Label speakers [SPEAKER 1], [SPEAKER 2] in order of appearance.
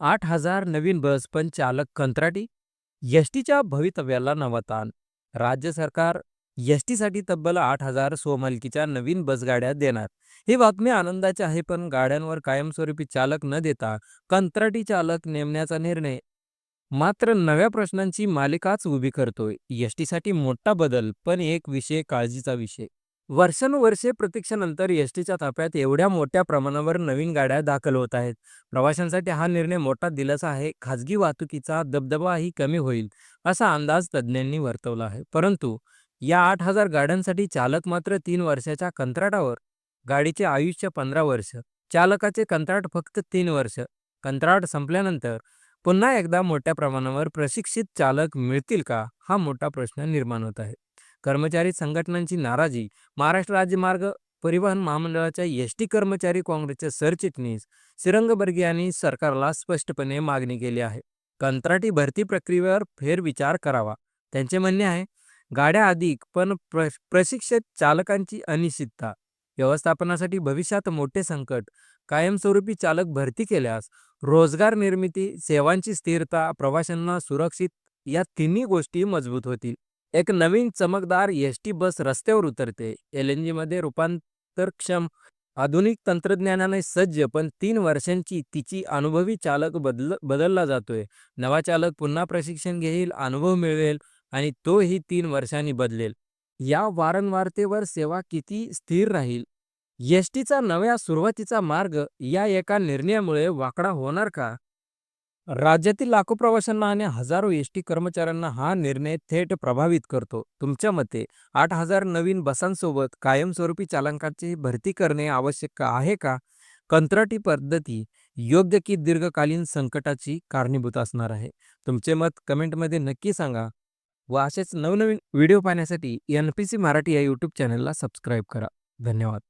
[SPEAKER 1] आठ हजार नवीन बस पण चालक कंत्राटी? एसटीच्या भवितव्याला नवा ताण. राज्य सरकार एसटीसाठी तब्बल आठ हजार स्वमालकीच्या नवीन बसगाड्या देणार. ही बातमी आनंदाची आहे पण गाड्यांवर कायमस्वरूपी चालक न देता कंत्राटी चालक नेमण्याचा निर्णय. मात्र नव्या प्रश्नांची मालिकाच उभी करतोय. एसटीसाठी मोठा बदल पण एक विषय काळजीचा विषय. वर्षानुवर्षे प्रतीक्षेनंतर एस टीच्या ताफ्यात एवढ्या मोठ्या प्रमाणावर नवीन गाड्या दाखल होत आहेत. प्रवाशांसाठी हा निर्णय मोठा दिलासा आहे. खाजगी वाहतुकीचा दबदबाही कमी होईल असा अंदाज तज्ज्ञांनी वर्तवला आहे. परंतु या आठ हजार गाड्यांसाठी चालक मात्र तीन वर्षाच्या कंत्राटावर गाडीचे आयुष्य पंधरा वर्ष चालकाचे कंत्राट फक्त तीन वर्ष कंत्राट संपल्यानंतर पुन्हा एकदा मोठ्या प्रमाणावर प्रशिक्षित चालक मिळतील का हा मोठा प्रश्न निर्माण होत आहे. कर्मचारी संघटनांची नाराजी महाराष्ट्र राज्य मार्ग परिवहन महामंडळाच्या एस टी कर्मचारी काँग्रेसचे सरचिटणीस सिरंगबर्गी यांनी सरकारला स्पष्टपणे मागणी केली आहे. कंत्राटी भरती प्रक्रियेवर फेरविचार करावा. त्यांचे म्हणणे आहे गाड्या अधिक पण प्र प्रशिक्षित चालकांची अनिश्चितता. व्यवस्थापनासाठी भविष्यात मोठे संकट. कायमस्वरूपी चालक भरती केल्यास रोजगार निर्मिती सेवांची स्थिरता प्रवाशांना सुरक्षित या तिन्ही गोष्टी मजबूत होतील. एक नवीन चमकदार एस टी बस रस्त्यावर उतरते. एल एन जीमध्ये रूपांतरक्षम आधुनिक तंत्रज्ञानाने सज्ज पण तीन वर्षांची तिची अनुभवी चालक बदल बदलला जातोय. नवा चालक पुन्हा प्रशिक्षण घेईल अनुभव मिळवेल आणि तोही तीन वर्षांनी बदलेल. या वारंवारतेवर सेवा किती स्थिर राहील? एस टीचा नव्या सुरुवातीचा मार्ग या एका निर्णयामुळे वाकडा होणार का? राज्यातील लाखो प्रवाशांना आणि हजारो एस टी कर्मचाऱ्यांना हा निर्णय थेट प्रभावित करतो. तुमच्या मते आठ हजार नवीन बसांसोबत कायमस्वरूपी चालकांची भरती करणे आवश्यक आहे का? कंत्राटी पद्धती योग्य की दीर्घकालीन संकटाची कारणीभूत असणार आहे? तुमचे मत कमेंटमध्ये नक्की सांगा व असेच नवनवीन व्हिडिओ पाहण्यासाठी एन पी सी मराठी या यूट्यूब चॅनलला सबस्क्राईब करा. धन्यवाद.